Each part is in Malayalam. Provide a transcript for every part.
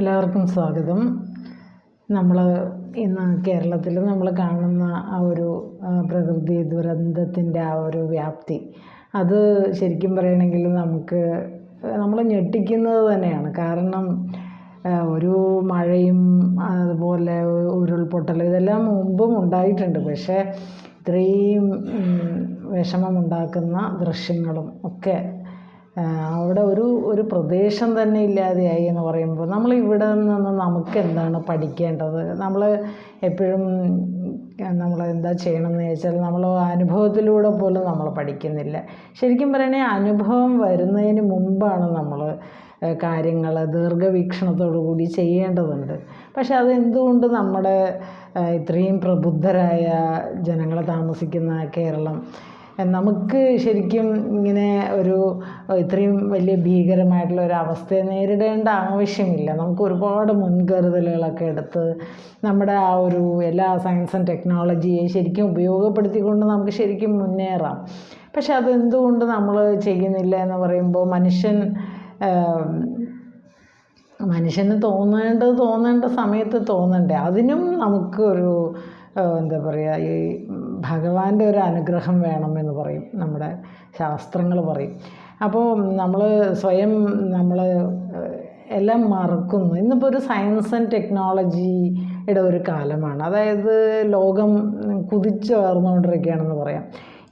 എല്ലാവർക്കും സ്വാഗതം. നമ്മൾ ഇന്ന് കേരളത്തിൽ നമ്മൾ കാണുന്ന ആ ഒരു പ്രകൃതി ദുരന്തത്തിന്റെ ആ ഒരു വ്യാപ്തി. അത് ശരിക്കും പറയണമെങ്കിൽ നമുക്ക് നമ്മൾ ഞെട്ടിക്കുന്നത് തന്നെയാണ്. കാരണം ഒരു മഴയും അതുപോലെ ഉരുൾപൊട്ടലും ഇതെല്ലാം മുമ്പും ഉണ്ടായിട്ടുണ്ട്. പക്ഷേ ഇത്രയും വിഷമമുണ്ടാക്കുന്ന ദൃശ്യങ്ങളും ഒക്കെ അവിടെ ഒരു ഒരു പ്രദേശം തന്നെ ഇല്ലാതെയായി എന്ന് പറയുമ്പോൾ നമ്മൾ ഇവിടെ നിന്ന് നമുക്ക് എന്താണ് പഠിക്കേണ്ടത്? നമ്മൾ എപ്പോഴും നമ്മൾ എന്താ ചെയ്യണമെന്ന് ചോദിച്ചാൽ നമ്മൾ അനുഭവത്തിലൂടെ പോലും നമ്മൾ പഠിക്കുന്നില്ല. ശരിക്കും പറയണേ അനുഭവം വരുന്നതിന് മുമ്പാണ് നമ്മൾ കാര്യങ്ങൾ ദീർഘവീക്ഷണത്തോടു കൂടി ചെയ്യേണ്ടതുണ്ട്. പക്ഷെ അതെന്തുകൊണ്ട് നമ്മുടെ ഇത്രയും പ്രബുദ്ധരായ ജനങ്ങൾ താമസിക്കുന്ന കേരളം നമുക്ക് ശരിക്കും ഇങ്ങനെ ഒരു ഇത്രയും വലിയ ഭീകരമായിട്ടുള്ള ഒരു അവസ്ഥയെ നേരിടേണ്ട ആവശ്യമില്ല. നമുക്ക് ഒരുപാട് മുൻകരുതലുകളൊക്കെ എടുത്ത് നമ്മുടെ ആ ഒരു എല്ലാ സയൻസ് ആൻഡ് ടെക്നോളജിയെ ശരിക്കും ഉപയോഗപ്പെടുത്തിക്കൊണ്ട് നമുക്ക് ശരിക്കും മുന്നേറാം. പക്ഷെ അതെന്തുകൊണ്ട് നമ്മൾ ചെയ്യുന്നില്ല എന്ന് പറയുമ്പോൾ മനുഷ്യൻ മനുഷ്യന് തോന്നേണ്ടത് തോന്നേണ്ട സമയത്ത് തോന്നണ്ടേ. അതിനും നമുക്ക് ഒരു എന്താ പറയുക ഈ ഭഗവാന്റെ ഒരു അനുഗ്രഹം വേണമെന്ന് പറയും. നമ്മുടെ ശാസ്ത്രങ്ങൾ പറയും. അപ്പോൾ നമ്മൾ സ്വയം നമ്മൾ എല്ലാം മറക്കുന്നു. ഇന്നിപ്പോൾ ഒരു സയൻസ് ആൻഡ് ടെക്നോളജിയുടെ ഒരു കാലമാണ്. അതായത് ലോകം കുതിച്ചുയർന്നുകൊണ്ടിരിക്കുകയാണെന്ന് പറയാം.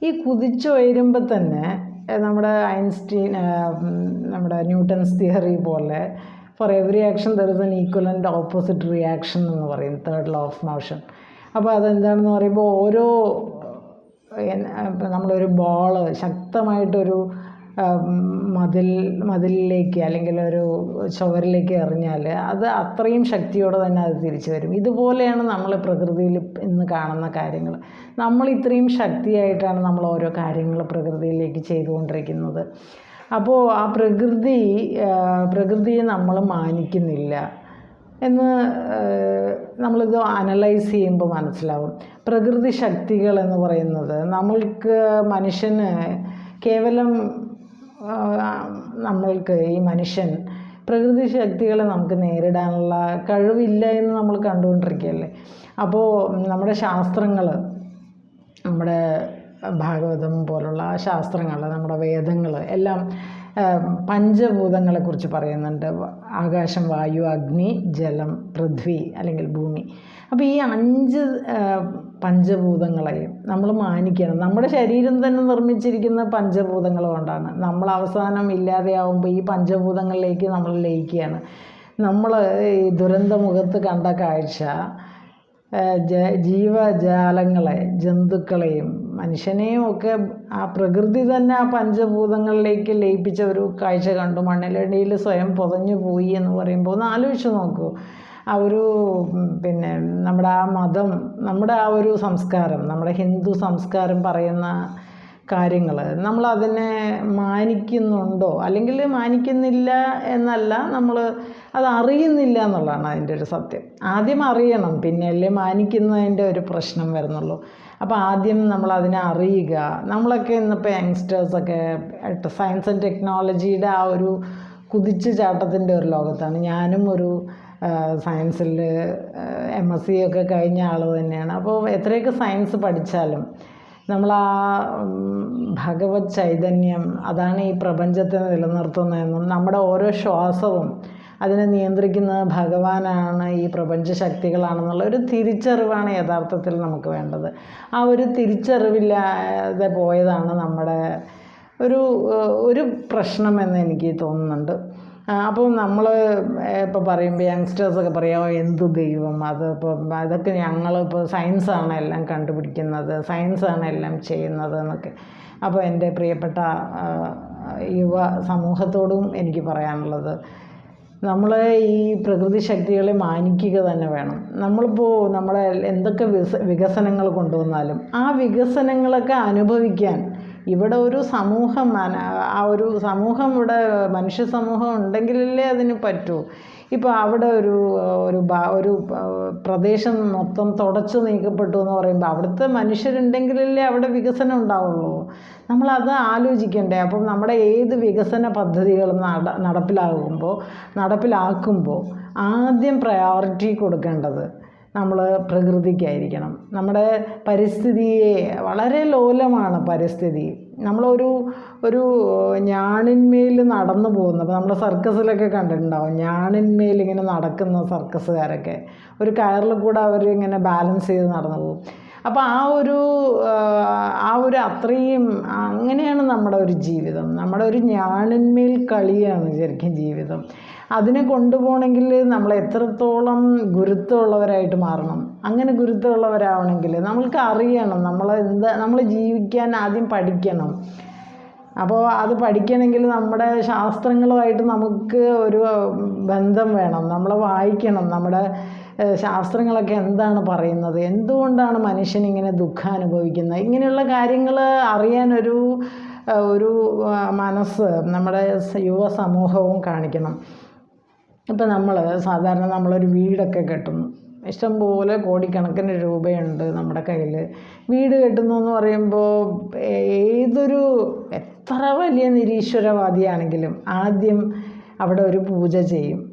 ഈ കുതിച്ചുയരുമ്പോൾ തന്നെ നമ്മുടെ ഐൻസ്റ്റീൻ നമ്മുടെ ന്യൂട്ടൺസ് തിയറി പോലെ for every action there is an equal and opposite reaction എന്ന് പറയും. Third law of motion. അപ്പോൾ അതെന്താണെന്ന് പറയുമ്പോൾ ഓരോ നമ്മളൊരു ബോൾ ശക്തമായിട്ടൊരു മതിൽ മതിലിലേക്ക് അല്ലെങ്കിൽ ഒരു ചുവരിലേക്ക് എറിഞ്ഞാൽ അത് അത്രയും ശക്തിയോടെ തന്നെ അത് തിരിച്ചു വരും. ഇതുപോലെയാണ് നമ്മൾ പ്രകൃതിയിൽ ഇന്ന് കാണുന്ന കാര്യങ്ങൾ നമ്മൾ ഇത്രയും ശക്തിയായിട്ടാണ് നമ്മൾ ഓരോ കാര്യങ്ങൾ പ്രകൃതിയിലേക്ക് ചെയ്തുകൊണ്ടിരിക്കുന്നത്. അപ്പോൾ ആ പ്രകൃതി പ്രകൃതിയെ നമ്മൾ മാനിക്കുന്നില്ല. എന്ന് നമ്മളിത് അനലൈസ് ചെയ്യുമ്പോൾ മനസ്സിലാവും. പ്രകൃതി ശക്തികൾ എന്ന് പറയുന്നത് നമ്മൾക്ക് മനുഷ്യന് കേവലം നമ്മൾക്ക് ഈ മനുഷ്യൻ പ്രകൃതി ശക്തികളെ നമുക്ക് നേരിടാനുള്ള കഴിവില്ല എന്ന് നമ്മൾ കണ്ടുകൊണ്ടിരിക്കുകയല്ലേ? അപ്പോൾ നമ്മുടെ ശാസ്ത്രങ്ങൾ നമ്മുടെ ഭാഗവതം പോലുള്ള ശാസ്ത്രങ്ങൾ നമ്മുടെ വേദങ്ങൾ എല്ലാം പഞ്ചഭൂതങ്ങളെക്കുറിച്ച് പറയുന്നുണ്ട്. ആകാശം വായു അഗ്നി ജലം പൃഥ്വി അല്ലെങ്കിൽ ഭൂമി. അപ്പോൾ ഈ അഞ്ച് പഞ്ചഭൂതങ്ങളെയും നമ്മൾ മാനിക്കണം. നമ്മുടെ ശരീരം തന്നെ നിർമ്മിച്ചിരിക്കുന്ന പഞ്ചഭൂതങ്ങൾ കൊണ്ടാണ്. നമ്മൾ അവസാനം ഇല്ലാതെയാവുമ്പോൾ ഈ പഞ്ചഭൂതങ്ങളിലേക്ക് നമ്മൾ ലയിക്കുകയാണ്. നമ്മൾ ഈ ദുരന്തമുഖത്ത് കണ്ട കാഴ്ച ജീവജാലങ്ങളെ ജന്തുക്കളെയും മനുഷ്യനെയും ഒക്കെ ആ പ്രകൃതി തന്നെ ആ പഞ്ചഭൂതങ്ങളിലേക്ക് ലയിപ്പിച്ച ഒരു കാഴ്ച കണ്ടു. മണ്ണിലടിയിൽ സ്വയം പുതഞ്ഞു പോയി എന്ന് പറയുമ്പോൾ ഒന്ന് ആലോചിച്ച് നോക്കൂ. ആ ഒരു പിന്നെ നമ്മുടെ ആ മതം നമ്മുടെ ആ ഒരു സംസ്കാരം നമ്മുടെ ഹിന്ദു സംസ്കാരം പറയുന്ന കാര്യങ്ങൾ നമ്മൾ അതിനെ മാനിക്കുന്നുണ്ടോ? അല്ലെങ്കിൽ മാനിക്കുന്നില്ല എന്നല്ല നമ്മൾ അത് അറിയുന്നില്ല എന്നുള്ളതാണ് അതിന്റെ ഒരു സത്യം. ആദ്യം അറിയണം പിന്നെയല്ലേ മാനിക്കുന്നതിന്റെ ഒരു പ്രശ്നം വരുന്നുള്ളൂ. അപ്പോൾ ആദ്യം നമ്മൾ അതിനെ അറിയുക. നമ്മളൊക്കെ ഇന്നിപ്പോൾ യങ്സ്റ്റേഴ്സൊക്കെ സയൻസ് ആൻഡ് ടെക്നോളജിയുടെ ആ ഒരു കുതിച്ചു ചാട്ടത്തിന്റെ ഒരു ലോകത്താണ്. ഞാനും ഒരു സയൻസിൽ എം എസ് സി ഒക്കെ കഴിഞ്ഞ ആൾ തന്നെയാണ്. അപ്പോൾ എത്രയൊക്കെ സയൻസ് പഠിച്ചാലും നമ്മൾ ആ ഭഗവത് ചൈതന്യം അതാണ് ഈ പ്രപഞ്ചത്തെ നിലനിർത്തുന്നതെന്നും നമ്മുടെ ഓരോ ശ്വാസവും അതിനെ നിയന്ത്രിക്കുന്നത് ഭഗവാനാണ് ഈ പ്രപഞ്ച ശക്തികളാണെന്നുള്ള ഒരു തിരിച്ചറിവാണ് യഥാർത്ഥത്തിൽ നമുക്ക് വേണ്ടത്. ആ ഒരു തിരിച്ചറിവില്ലാതെ പോയതാണ് നമ്മുടെ ഒരു ഒരു പ്രശ്നമെന്ന് എനിക്ക് തോന്നുന്നുണ്ട്. അപ്പോൾ നമ്മൾ ഇപ്പോൾ പറയുമ്പോൾ യങ്സ്റ്റേഴ്സൊക്കെ പറയാമോ "ഓ, എന്ത് ദൈവം അത് ഇപ്പോൾ അതൊക്കെ ഞങ്ങളിപ്പോൾ സയൻസാണ് എല്ലാം കണ്ടുപിടിക്കുന്നത് സയൻസാണ് എല്ലാം ചെയ്യുന്നത് എന്നൊക്കെ. അപ്പോൾ എന്റെ പ്രിയപ്പെട്ട യുവ സമൂഹത്തോടും എനിക്ക് പറയാനുള്ളത് നമ്മൾ ഈ പ്രകൃതി ശക്തികളെ മാനിക്കുക തന്നെ വേണം. നമ്മളിപ്പോൾ നമ്മളെ എന്തൊക്കെ വികസ വികസനങ്ങൾ കൊണ്ടുവന്നാലും ആ വികസനങ്ങളൊക്കെ അനുഭവിക്കാൻ ഇവിടെ ഒരു സമൂഹം ആ ഒരു സമൂഹം ഇവിടെ മനുഷ്യ സമൂഹം ഉണ്ടെങ്കിലല്ലേ അതിന് പറ്റൂ. ഇപ്പോൾ അവിടെ ഒരു ഒരു ഒരു പ്രദേശം മൊത്തം തുടച്ചു നീക്കപ്പെട്ടു എന്ന് പറയുമ്പോൾ അവിടുത്തെ മനുഷ്യരുണ്ടെങ്കിലല്ലേ അവിടെ വികസനം ഉണ്ടാവുള്ളൂ. നമ്മളത് ആലോചിക്കണ്ടേ. അപ്പം നമ്മുടെ ഏത് വികസന പദ്ധതികളും നട നടപ്പിലാകുമ്പോൾ നടപ്പിലാക്കുമ്പോൾ ആദ്യം പ്രയോറിറ്റി കൊടുക്കേണ്ടത് നമ്മൾ പ്രകൃതിക്കായിരിക്കണം. നമ്മുടെ പരിസ്ഥിതിയെ വളരെ ലോലമാണ് പരിസ്ഥിതി. നമ്മളൊരു ഒരു ഞാണിന്മേൽ നടന്നു പോകുന്നു. അപ്പോൾ നമ്മൾ സർക്കസിലൊക്കെ കണ്ടിട്ടുണ്ടാവും. ഞാണിന്മേൽ ഇങ്ങനെ നടക്കുന്ന സർക്കസുകാരൊക്കെ. ഒരു കയറിൽ കൂടെ അവർ ഇങ്ങനെ ബാലൻസ് ചെയ്ത് നടന്നു പോകും. അപ്പോൾ ആ ഒരു ആ, ഒരു അത്രയും അങ്ങനെയാണ് നമ്മുടെ ഒരു ജീവിതം. നമ്മുടെ ഒരു ഞാണിന്മേൽ കളിയാണ് ശരിക്കും ജീവിതം. അതിനെ കൊണ്ടുപോകണമെങ്കിൽ നമ്മൾ എത്രത്തോളം ഗുരുത്വമുള്ളവരായിട്ട് മാറണം. അങ്ങനെ ഗുരുത്വമുള്ളവരാവണമെങ്കിൽ നമ്മൾക്ക് അറിയണം നമ്മൾ എന്താ നമ്മൾ ജീവിക്കാൻ ആദ്യം പഠിക്കണം. അപ്പോൾ അത് പഠിക്കണമെങ്കിൽ നമ്മുടെ ശാസ്ത്രങ്ങളുമായിട്ട് നമുക്ക് ഒരു ബന്ധം വേണം നമ്മൾ വായിക്കണം നമ്മുടെ ശാസ്ത്രങ്ങളൊക്കെ എന്താണ് പറയുന്നത്? എന്തുകൊണ്ടാണ് മനുഷ്യൻ ഇങ്ങനെ ദുഃഖം അനുഭവിക്കുന്നത് ഇങ്ങനെയുള്ള കാര്യങ്ങൾ അറിയാനൊരു ഒരു മനസ്സ് നമ്മുടെ യുവ സമൂഹവും കാണിക്കണം. ഇപ്പം നമ്മൾ സാധാരണ നമ്മളൊരു വീടൊക്കെ കെട്ടുന്നു. ഇഷ്ടംപോലെ കോടിക്കണക്കിന് രൂപയുണ്ട് നമ്മുടെ കയ്യിൽ വീട് കെട്ടുന്നു എന്ന് പറയുമ്പോൾ ഏതൊരു എത്ര വലിയ നിരീശ്വരവാദിയാണെങ്കിലും ആദ്യം അവിടെ ഒരു പൂജ ചെയ്യും.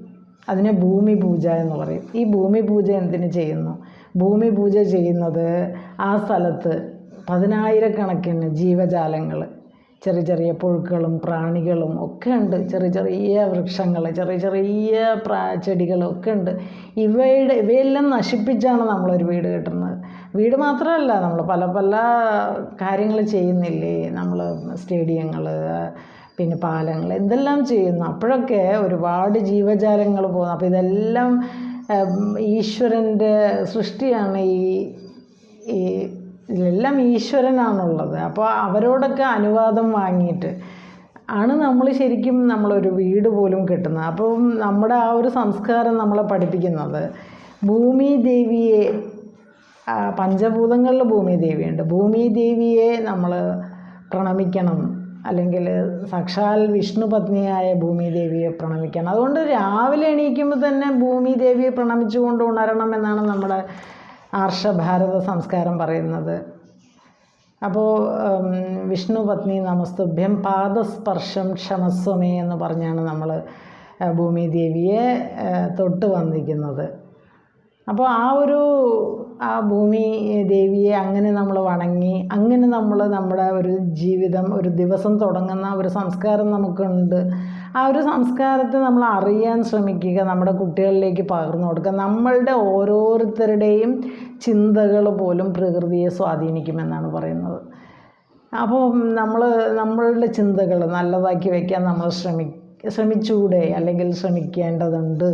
അതിനെ ഭൂമി പൂജ എന്ന് പറയും. ഈ ഭൂമി പൂജ എന്തിനു ചെയ്യുന്നു? ഭൂമി പൂജ ചെയ്യുന്നത് ആ സ്ഥലത്ത് പതിനായിരക്കണക്കിന് ജീവജാലങ്ങൾ ചെറിയ ചെറിയ പുഴുക്കളും പ്രാണികളും ഒക്കെ ഉണ്ട്. ചെറിയ ചെറിയ വൃക്ഷങ്ങൾ ചെറിയ ചെറിയ പ്രാ ചെടികളും ഒക്കെ ഉണ്ട്. ഇവയുടെ ഇവയെല്ലാം നശിപ്പിച്ചാണ് നമ്മളൊരു വീട് കെട്ടുന്നത്. വീട് മാത്രമല്ല നമ്മൾ പല പല കാര്യങ്ങൾ ചെയ്യുന്നില്ലേ? നമ്മൾ സ്റ്റേഡിയങ്ങൾ പിന്നെ പാലങ്ങൾ എന്തെല്ലാം ചെയ്യുന്നു. അപ്പോഴൊക്കെ ഒരുപാട് ജീവജാലങ്ങൾ പോകുന്നു. അപ്പോൾ ഇതെല്ലാം ഈശ്വരന്റെ സൃഷ്ടിയാണ് ഈ ഇതിലെല്ലാം ഈശ്വരനാണുള്ളത്. അപ്പോൾ അവരോടൊക്കെ അനുവാദം വാങ്ങിയിട്ട് ആണ് നമ്മൾ ശരിക്കും നമ്മളൊരു വീട് പോലും കിട്ടുന്നത്. അപ്പോൾ നമ്മുടെ ആ ഒരു സംസ്കാരം നമ്മളെ പഠിപ്പിക്കുന്നത്. ഭൂമി ദേവിയെ പഞ്ചഭൂതങ്ങളിൽ ഭൂമി ദേവിയുണ്ട്. ഭൂമി ദേവിയെ നമ്മൾ പ്രണമിക്കണം. അല്ലെങ്കിൽ സാക്ഷാൽ വിഷ്ണു പത്നിയായ ഭൂമി ദേവിയെ പ്രണമിക്കണം അതുകൊണ്ട് രാവിലെ എണീക്കുമ്പോൾ തന്നെ ഭൂമി ദേവിയെ പ്രണമിച്ചുകൊണ്ട് ഉണരണം എന്നാണ് നമ്മുടെ ആർഷഭാരത സംസ്കാരം പറയുന്നത്. അപ്പോൾ വിഷ്ണു പത്നി നമസ്തുഭ്യം പാദസ്പർശം ക്ഷമസ്വമേ എന്ന് പറഞ്ഞാണ് നമ്മൾ ഭൂമി ദേവിയെ തൊട്ട് വന്ദിക്കുന്നത് അപ്പോൾ ആ ഒരു ആ ഭൂമി ദേവിയെ അങ്ങനെ നമ്മൾ വണങ്ങി അങ്ങനെ നമ്മൾ നമ്മുടെ ഒരു ജീവിതം ഒരു ദിവസം തുടങ്ങുന്ന ഒരു സംസ്കാരം നമുക്കുണ്ട്. ആ ഒരു സംസ്കാരത്തെ നമ്മൾ അറിയാൻ ശ്രമിക്കുക നമ്മുടെ കുട്ടികളിലേക്ക് പകർന്നു കൊടുക്കുക. നമ്മളുടെ ഓരോരുത്തരുടെയും ചിന്തകൾ പോലും പ്രകൃതിയെ സ്വാധീനിക്കുമെന്നാണ് പറയുന്നത്. അപ്പോൾ നമ്മൾ നമ്മളുടെ ചിന്തകൾ നല്ലതാക്കി വയ്ക്കാൻ നമ്മൾ ശ്രമി ശ്രമിച്ചുകൂടെ അല്ലെങ്കിൽ ശ്രമിക്കേണ്ടതുണ്ട്.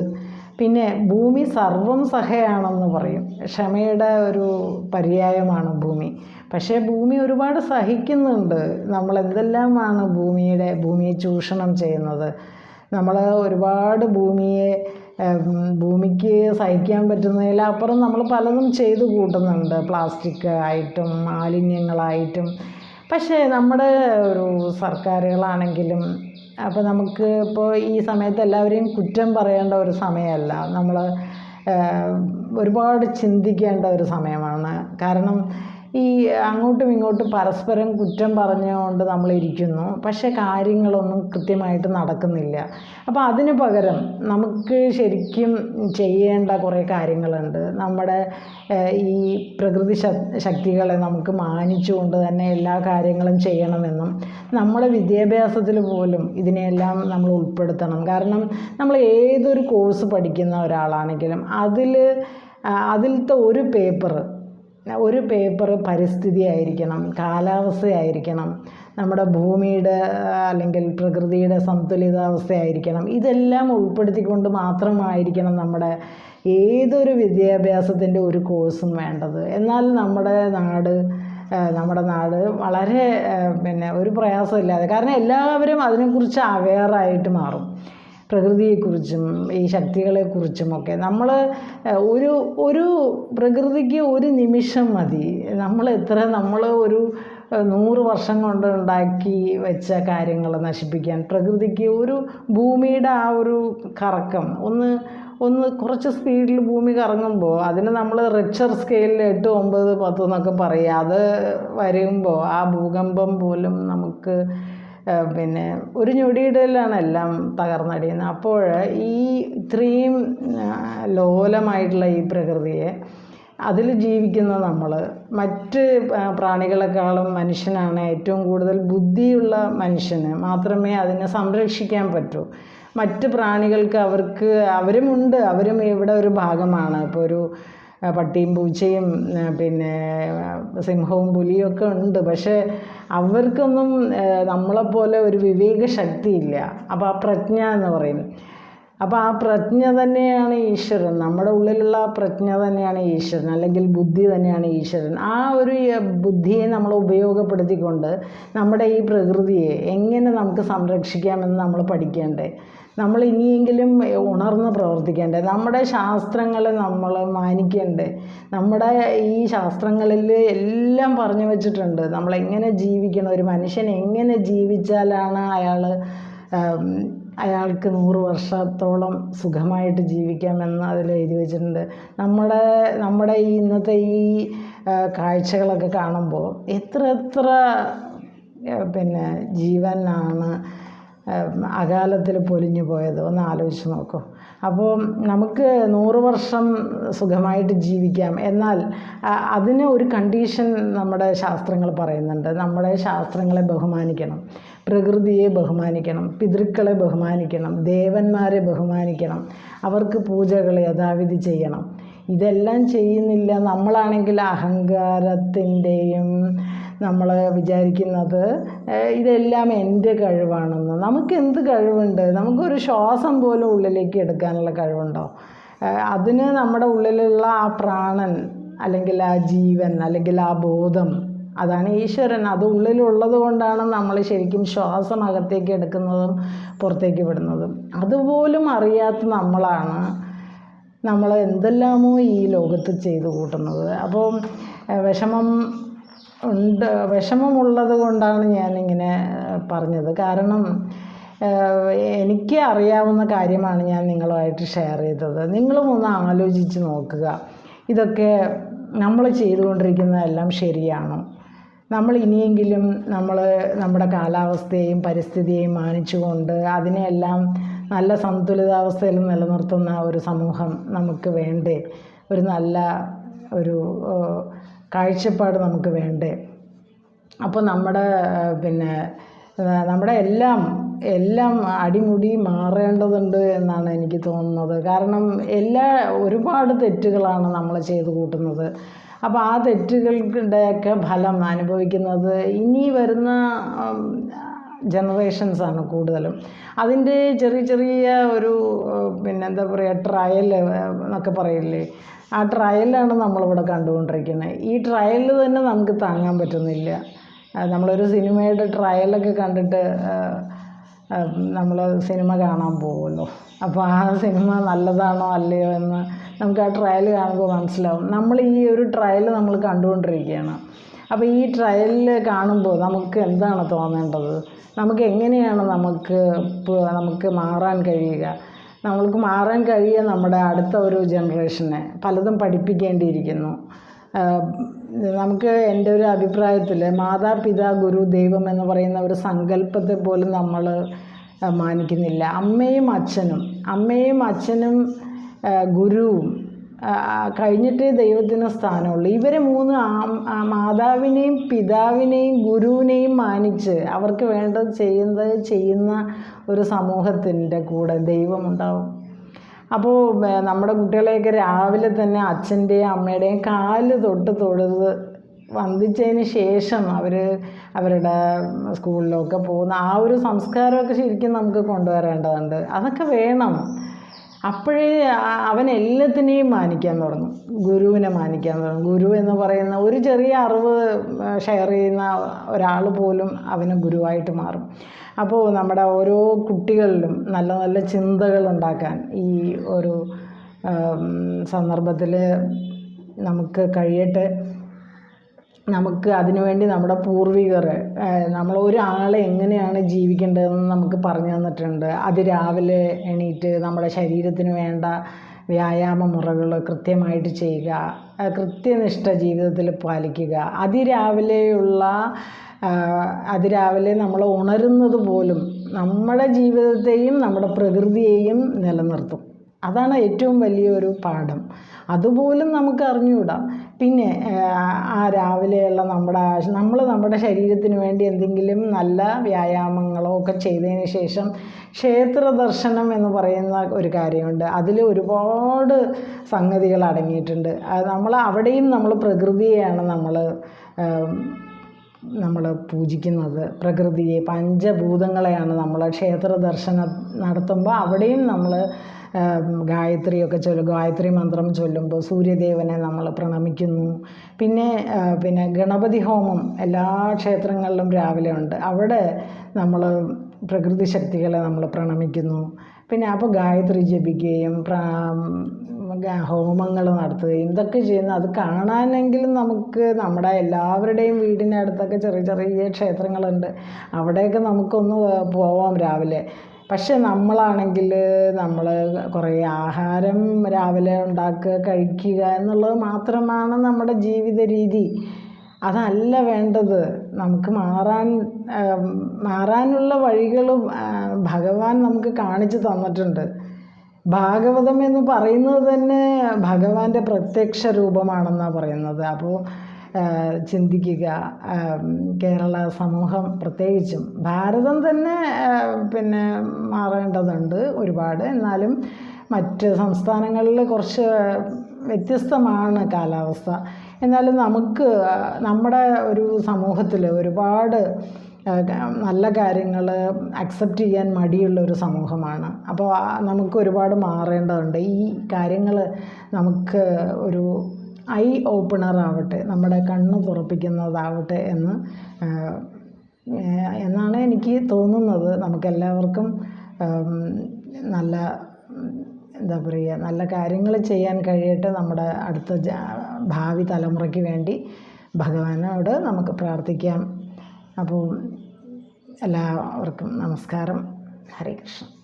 പിന്നെ ഭൂമി സർവം സഹയാണെന്ന് പറയും. ക്ഷമയുടെ ഒരു പര്യായമാണ് ഭൂമി. പക്ഷേ ഭൂമി ഒരുപാട് സഹിക്കുന്നുണ്ട്. നമ്മൾ എന്തെല്ലാമാണ് ഭൂമിയുടെ ഭൂമിയെ ചൂഷണം ചെയ്യുന്നത്? നമ്മൾ ഒരുപാട് ഭൂമിയെ ഭൂമിക്ക് സഹിക്കാൻ പറ്റുന്നതിലപ്പുറം നമ്മൾ പലതും ചെയ്ത് കൂട്ടുന്നുണ്ട്. പ്ലാസ്റ്റിക് ആയിട്ടും മാലിന്യങ്ങളായിട്ടും. പക്ഷേ നമ്മുടെ ഒരു സർക്കാരുകളാണെങ്കിലും അപ്പോൾ നമുക്ക് ഇപ്പോൾ ഈ സമയത്ത് എല്ലാവരെയും കുറ്റം പറയേണ്ട ഒരു സമയമല്ല. നമ്മൾ ഒരുപാട് ചിന്തിക്കേണ്ട ഒരു സമയമാണ്. കാരണം ഈ അങ്ങോട്ടും ഇങ്ങോട്ടും പരസ്പരം കുറ്റം പറഞ്ഞുകൊണ്ട് നമ്മൾ ഇരിക്കുന്നു. പക്ഷേ കാര്യങ്ങളൊന്നും കൃത്യമായിട്ട് നടക്കുന്നില്ല. അപ്പോൾ അതിന് പകരം നമുക്ക് ശരിക്കും ചെയ്യേണ്ട കുറേ കാര്യങ്ങളുണ്ട്. നമ്മുടെ ഈ പ്രകൃതി ശക്തികളെ നമുക്ക് മാനിച്ചുകൊണ്ട് തന്നെ എല്ലാ കാര്യങ്ങളും ചെയ്യണമെന്നും നമ്മുടെ വിദ്യാഭ്യാസത്തിൽ പോലും ഇതിനെല്ലാം നമ്മൾ ഉൾപ്പെടുത്തണം. കാരണം നമ്മൾ ഏതൊരു കോഴ്സ് പഠിക്കുന്ന ഒരാളാണെങ്കിലും അതിൽ അതിലത്തെ ഒരു പേപ്പർ ഒരു പേപ്പർ പരിസ്ഥിതി ആയിരിക്കണം കാലാവസ്ഥയായിരിക്കണം നമ്മുടെ ഭൂമിയുടെ അല്ലെങ്കിൽ പ്രകൃതിയുടെ സന്തുലിതാവസ്ഥയായിരിക്കണം ഇതെല്ലാം ഉൾപ്പെടുത്തിക്കൊണ്ട് മാത്രമായിരിക്കണം നമ്മുടെ ഏതൊരു വിദ്യാഭ്യാസത്തിന്റെ ഒരു കോഴ്സും വേണ്ടത്. എന്നാൽ നമ്മുടെ നാട് നമ്മുടെ നാട് വളരെ പിന്നെ ഒരു പ്രയാസമില്ലാതെ കാരണം എല്ലാവരും അതിനെക്കുറിച്ച് അവെയറായിട്ട് മാറും. പ്രകൃതിയെക്കുറിച്ചും ഈ ശക്തികളെക്കുറിച്ചും ഒക്കെ നമ്മൾ ഒരു ഒരു പ്രകൃതിക്ക് ഒരു നിമിഷം മതി. നമ്മൾ എത്ര നമ്മൾ ഒരു നൂറ് വർഷം കൊണ്ട് ഉണ്ടാക്കി വെച്ച കാര്യങ്ങൾ നശിപ്പിക്കാൻ പ്രകൃതിക്ക് ഒരു ഭൂമിയുടെ ആ ഒരു കറക്കം ഒന്ന് ഒന്ന് കുറച്ച് സ്പീഡിൽ ഭൂമി കറങ്ങുമ്പോൾ അതിന് നമ്മൾ റിച്ചർ സ്കെയിലിൽ എട്ട് ഒമ്പത് പത്ത് എന്നൊക്കെ പറയുക അത് വരുമ്പോൾ ആ ഭൂകമ്പം പോലും നമുക്ക് പിന്നെ ഒരു ഞൊടിയിടയിലാണ് എല്ലാം തകർന്നടിയുന്നത്. അപ്പോൾ ഈ ഇത്രയും ലോലമായിട്ടുള്ള ഈ പ്രകൃതിയെ അതിൽ ജീവിക്കുന്ന നമ്മൾ മറ്റ് പ്രാണികളെക്കാളും മനുഷ്യനാണ് ഏറ്റവും കൂടുതൽ ബുദ്ധിയുള്ള മനുഷ്യന് മാത്രമേ അതിനെ സംരക്ഷിക്കാൻ പറ്റൂ. മറ്റ് പ്രാണികൾക്ക് അവർക്ക് അവരുമുണ്ട് അവരും ഇവിടെ ഒരു ഭാഗമാണ്. ഇപ്പോൾ ഒരു പട്ടിയും പൂച്ചയും പിന്നെ സിംഹവും പുലിയും ഒക്കെ ഉണ്ട്. പക്ഷേ അവർക്കൊന്നും നമ്മളെപ്പോലെ ഒരു വിവേക ശക്തിയില്ല അപ്പോൾ ആ പ്രജ്ഞ എന്ന് പറയും. അപ്പോൾ ആ പ്രജ്ഞ തന്നെയാണ് ഈശ്വരൻ. നമ്മുടെ ഉള്ളിലുള്ള ആ പ്രജ്ഞ തന്നെയാണ് ഈശ്വരൻ. അല്ലെങ്കിൽ ബുദ്ധി തന്നെയാണ് ഈശ്വരൻ. ആ ഒരു ബുദ്ധിയെ നമ്മൾ ഉപയോഗപ്പെടുത്തിക്കൊണ്ട് നമ്മുടെ ഈ പ്രകൃതിയെ എങ്ങനെ നമുക്ക് സംരക്ഷിക്കാമെന്ന് നമ്മൾ പഠിക്കേണ്ടേ? നമ്മൾ ഇനിയെങ്കിലും ഉണർന്ന് പ്രവർത്തിക്കേണ്ടേ? നമ്മുടെ ശാസ്ത്രങ്ങളെ നമ്മൾ മാനിക്കേണ്ടേ? നമ്മുടെ ഈ ശാസ്ത്രങ്ങളിൽ എല്ലാം പറഞ്ഞു വെച്ചിട്ടുണ്ട്. നമ്മളെങ്ങനെ ജീവിക്കണം? ഒരു മനുഷ്യൻ എങ്ങനെ ജീവിച്ചാലാണ് അയാൾ അയാൾക്ക് നൂറ് വർഷത്തോളം സുഖമായിട്ട് ജീവിക്കാമെന്ന് അതിൽ എഴുതി വെച്ചിട്ടുണ്ട്. നമ്മുടെ നമ്മുടെ ഈ ഇന്നത്തെ ഈ കാഴ്ചകളൊക്കെ കാണുമ്പോൾ എത്ര എത്ര പിന്നെ ജീവനാണ് അകാലത്തിൽ പൊലിഞ്ഞു പോയത്. ഒന്ന് ആലോചിച്ച് നോക്കൂ. അപ്പോൾ നമുക്ക് നൂറ് വർഷം സുഖമായിട്ട് ജീവിക്കാം. എന്നാൽ അതിന് ഒരു കണ്ടീഷൻ നമ്മുടെ ശാസ്ത്രങ്ങൾ പറയുന്നുണ്ട്. നമ്മുടെ ശാസ്ത്രങ്ങളെ ബഹുമാനിക്കണം. പ്രകൃതിയെ ബഹുമാനിക്കണം. പിതൃക്കളെ ബഹുമാനിക്കണം. ദേവന്മാരെ ബഹുമാനിക്കണം. അവർക്ക് പൂജകൾ യഥാവിധി ചെയ്യണം. ഇതെല്ലാം ചെയ്യുന്നില്ല. നമ്മളാണെങ്കിൽ അഹങ്കാരത്തിന്റെയും നമ്മൾ വിചാരിക്കുന്നത് ഇതെല്ലാം എന്റെ കഴിവാണെന്ന്. നമുക്ക് എന്ത് കഴിവുണ്ട്? നമുക്കൊരു ശ്വാസം പോലും ഉള്ളിലേക്ക് എടുക്കാനുള്ള കഴിവുണ്ടോ? അതിന് നമ്മുടെ ഉള്ളിലുള്ള ആ പ്രാണൻ അല്ലെങ്കിൽ ആ ജീവൻ അല്ലെങ്കിൽ ആ ബോധം അതാണ് ഈശ്വരൻ. അത് ഉള്ളിലുള്ളത് കൊണ്ടാണ് നമ്മൾ ശരിക്കും ശ്വാസം അകത്തേക്ക് എടുക്കുന്നതും പുറത്തേക്ക് വിടുന്നതും. അതുപോലും അറിയാത്ത നമ്മളാണ് നമ്മൾ എന്തെല്ലാമോ ഈ ലോകത്ത് ചെയ്തു കൂട്ടുന്നത്. അപ്പോൾ വിഷമം ഉണ്ട്. വിഷമമുള്ളത് കൊണ്ടാണ് ഞാനിങ്ങനെ പറഞ്ഞത്. കാരണം എനിക്ക് അറിയാവുന്ന കാര്യമാണ് ഞാൻ നിങ്ങളുമായിട്ട് ഷെയർ ചെയ്തത്. നിങ്ങളും ഒന്ന് ആലോചിച്ച് നോക്കുക. ഇതൊക്കെ നമ്മൾ ചെയ്തുകൊണ്ടിരിക്കുന്നതെല്ലാം ശരിയാണോ. നമ്മൾ ഇനിയെങ്കിലും നമ്മൾ നമ്മുടെ കാലാവസ്ഥയെയും പരിസ്ഥിതിയെയും മാനിച്ചുകൊണ്ട് അതിനെയെല്ലാം നല്ല സന്തുലിതാവസ്ഥയിൽ നിലനിർത്തുന്ന ഒരു സമൂഹം നമുക്ക് വേണ്ടേ? ഒരു നല്ല ഒരു കാഴ്ചപ്പാട് നമുക്ക് വേണ്ടേ? അപ്പോൾ നമ്മുടെ പിന്നെ നമ്മുടെ എല്ലാം എല്ലാം അടിമുടി മാറേണ്ടതുണ്ട് എന്നാണ് എനിക്ക് തോന്നുന്നത്. കാരണം എല്ലാ ഒരുപാട് തെറ്റുകളാണ് നമ്മൾ ചെയ്തു കൂട്ടുന്നത്. അപ്പോൾ ആ തെറ്റുകളുടെയൊക്കെ ഫലം അനുഭവിക്കുന്നത് ഇനി വരുന്ന ജനറേഷൻസാണ് കൂടുതലും. അതിന്റെ ചെറിയ ചെറിയ ഒരു പിന്നെ എന്താ പറയുക ട്രയൽ എന്നൊക്കെ പറയില്ലേ? ആ ട്രയലാണ് നമ്മളിവിടെ കണ്ടുകൊണ്ടിരിക്കുന്നത്. ഈ ട്രയൽ തന്നെ നമുക്ക് താങ്ങാൻ പറ്റുന്നില്ല. നമ്മളൊരു സിനിമയുടെ ട്രയലൊക്കെ കണ്ടിട്ട് നമ്മൾ സിനിമ കാണാൻ പോകുമല്ലോ അപ്പോൾ ആ സിനിമ നല്ലതാണോ അല്ലയോ എന്ന് നമുക്ക് ആ ട്രയൽ കാണുമ്പോൾ മനസ്സിലാവും. നമ്മൾ ഈ ഒരു ട്രയൽ നമ്മൾ കണ്ടുകൊണ്ടിരിക്കുകയാണ്. അപ്പോൾ ഈ ട്രയലിൽ കാണുമ്പോൾ നമുക്ക് എന്താണ് തോന്നേണ്ടത്? നമുക്ക് എങ്ങനെയാണ് നമുക്ക് നമുക്ക് മാറാൻ കഴിയുക? നമ്മൾക്ക് മാറാൻ കഴിയുക നമ്മുടെ അടുത്ത ഒരു ജനറേഷനെ പലതും പഠിപ്പിക്കേണ്ടിയിരിക്കുന്നു. നമുക്ക് എന്റെ ഒരു അഭിപ്രായത്തിൽ മാതാപിതാ ഗുരു ദൈവം എന്ന് പറയുന്ന ഒരു സങ്കല്പത്തെ പോലും നമ്മൾ മാനിക്കുന്നില്ല. അമ്മയും അച്ഛനും അമ്മയും അച്ഛനും ഗുരുവും കഴിഞ്ഞിട്ടേ ദൈവത്തിന് സ്ഥാനമുള്ളൂ. ഇവരെ മൂന്ന് മാതാവിനെയും പിതാവിനെയും ഗുരുവിനെയും മാനിച്ച് അവർക്ക് വേണ്ടത് ചെയ്യുന്നത് ചെയ്യുന്ന ഒരു സമൂഹത്തിന്റെ കൂടെ ദൈവമുണ്ടാവും. അപ്പോൾ നമ്മുടെ കുട്ടികളെയൊക്കെ രാവിലെ തന്നെ അച്ഛന്റെയും അമ്മയുടെയും കാൽ തൊട്ട് തൊഴുത് വന്ദിച്ചതിന് ശേഷം അവർ അവരുടെ സ്കൂളിലൊക്കെ പോകുന്ന ആ ഒരു സംസ്കാരമൊക്കെ ശരിക്കും നമുക്ക് കൊണ്ടുവരേണ്ടതുണ്ട്. അതൊക്കെ വേണം. അപ്പോഴേ അവൻ എല്ലാത്തിനെയും മാനിക്കാൻ തുടങ്ങും. ഗുരുവിനെ മാനിക്കാൻ തുടങ്ങും. ഗുരു എന്ന് പറയുന്ന ഒരു ചെറിയ അറിവ് ഷെയർ ചെയ്യുന്ന ഒരാൾ പോലും അവന് ഗുരുവായിട്ട് മാറും. അപ്പോൾ നമ്മുടെ ഓരോ കുട്ടികളിലും നല്ല നല്ല ചിന്തകൾ ഉണ്ടാക്കാൻ ഈ ഒരു സന്ദർഭത്തിൽ നമുക്ക് കഴിയട്ടെ. നമുക്ക് അതിനു വേണ്ടി നമ്മുടെ പൂർവികർ നമ്മൾ ഒരാളെ എങ്ങനെയാണ് ജീവിക്കേണ്ടതെന്ന് നമുക്ക് പറഞ്ഞു തന്നിട്ടുണ്ട്. അത് രാവിലെ എണീറ്റ് നമ്മുടെ ശരീരത്തിന് വേണ്ട വ്യായാമ മുറകൾ കൃത്യമായിട്ട് ചെയ്യുക കൃത്യനിഷ്ഠ ജീവിതത്തിൽ പാലിക്കുക. അതിരാവിലെയുള്ള അതിരാവിലെ നമ്മൾ ഉണരുന്നത് പോലും നമ്മുടെ ജീവിതത്തെയും നമ്മുടെ പ്രകൃതിയെയും നിലനിർത്തും. അതാണ് ഏറ്റവും വലിയൊരു പാഠം. അതുപോലും നമുക്ക് അറിഞ്ഞുകൂടാ. പിന്നെ ആ രാവിലെയുള്ള നമ്മുടെ നമ്മൾ നമ്മുടെ ശരീരത്തിന് വേണ്ടി എന്തെങ്കിലും നല്ല വ്യായാമങ്ങളോ ഒക്കെ ചെയ്തതിന് ശേഷം ക്ഷേത്ര ദർശനം എന്ന് പറയുന്ന ഒരു കാര്യമുണ്ട്. അതിൽ ഒരുപാട് സംഗതികൾ അടങ്ങിയിട്ടുണ്ട്. നമ്മൾ അവിടെയും നമ്മൾ പ്രകൃതിയെയാണ് നമ്മൾ നമ്മൾ പൂജിക്കുന്നത്. പ്രകൃതിയെ പഞ്ചഭൂതങ്ങളെയാണ് നമ്മൾ ക്ഷേത്ര ദർശനം നടത്തുമ്പോൾ അവിടെയും നമ്മൾ ഗായത്രിയൊക്കെ ചൊല്ലും ഗായത്രി മന്ത്രം ചൊല്ലുമ്പോൾ സൂര്യദേവനെ നമ്മൾ പ്രണമിക്കുന്നു. പിന്നെ പിന്നെ ഗണപതി ഹോമം എല്ലാ ക്ഷേത്രങ്ങളിലും രാവിലെ ഉണ്ട്. അവിടെ നമ്മൾ പ്രകൃതി ശക്തികളെ നമ്മൾ പ്രണമിക്കുന്നു. പിന്നെ അപ്പോൾ ഗായത്രി ജപിക്കുകയും ഹോമങ്ങൾ നടത്തുകയും ഇതൊക്കെ ചെയ്യുന്നു അത് കാണാനെങ്കിലും നമുക്ക് നമ്മുടെ എല്ലാവരുടെയും വീടിന്റെ അടുത്തൊക്കെ ചെറിയ ചെറിയ ക്ഷേത്രങ്ങളുണ്ട്. അവിടെയൊക്കെ നമുക്കൊന്ന് പോവാം രാവിലെ. പക്ഷെ നമ്മളാണെങ്കിൽ നമ്മൾ കുറേ ആഹാരം രാവിലെ ഉണ്ടാക്കുക കഴിക്കുക എന്നുള്ളത് മാത്രമാണ് നമ്മുടെ ജീവിത രീതി. അതല്ല വേണ്ടത്. നമുക്ക് മാറാൻ മാറാനുള്ള വഴികളും ഭഗവാൻ നമുക്ക് കാണിച്ചു തന്നിട്ടുണ്ട്. ഭാഗവതം എന്ന് പറയുന്നത് തന്നെ ഭഗവാന്റെ പ്രത്യക്ഷ രൂപമാണെന്നാണ് പറയുന്നത്. അപ്പോൾ ചിന്തിക്കുക. കേരള സമൂഹം പ്രത്യേകിച്ചും ഭാരതം തന്നെ പിന്നെ മാറേണ്ടതുണ്ട് ഒരുപാട്. എന്നാലും മറ്റ് സംസ്ഥാനങ്ങളിൽ കുറച്ച് വ്യത്യസ്തമാണ് കാലാവസ്ഥ. എന്നാലും നമുക്ക് നമ്മുടെ ഒരു സമൂഹത്തിൽ ഒരുപാട് നല്ല കാര്യങ്ങൾ അക്സെപ്റ്റ് ചെയ്യാൻ മടിയുള്ള ഒരു സമൂഹമാണ്. അപ്പോൾ നമുക്ക് ഒരുപാട് മാറേണ്ടതുണ്ട്. ഈ കാര്യങ്ങൾ നമുക്ക് ഒരു ഐ ഓപ്പണർ ആവട്ടെ നമ്മുടെ കണ്ണ് തുറപ്പിക്കുന്നതാവട്ടെ എന്ന് എന്നാണ് എനിക്ക് തോന്നുന്നത്. നമുക്കെല്ലാവർക്കും നല്ല എന്താ പറയുക നല്ല കാര്യങ്ങൾ ചെയ്യാൻ കഴിയട്ടെ നമ്മുടെ അടുത്ത ഭാവി തലമുറയ്ക്ക് വേണ്ടി. ഭഗവാനോട് നമുക്ക് പ്രാർത്ഥിക്കാം. അപ്പോൾ എല്ലാവർക്കും നമസ്കാരം. ഹരേ കൃഷ്ണ.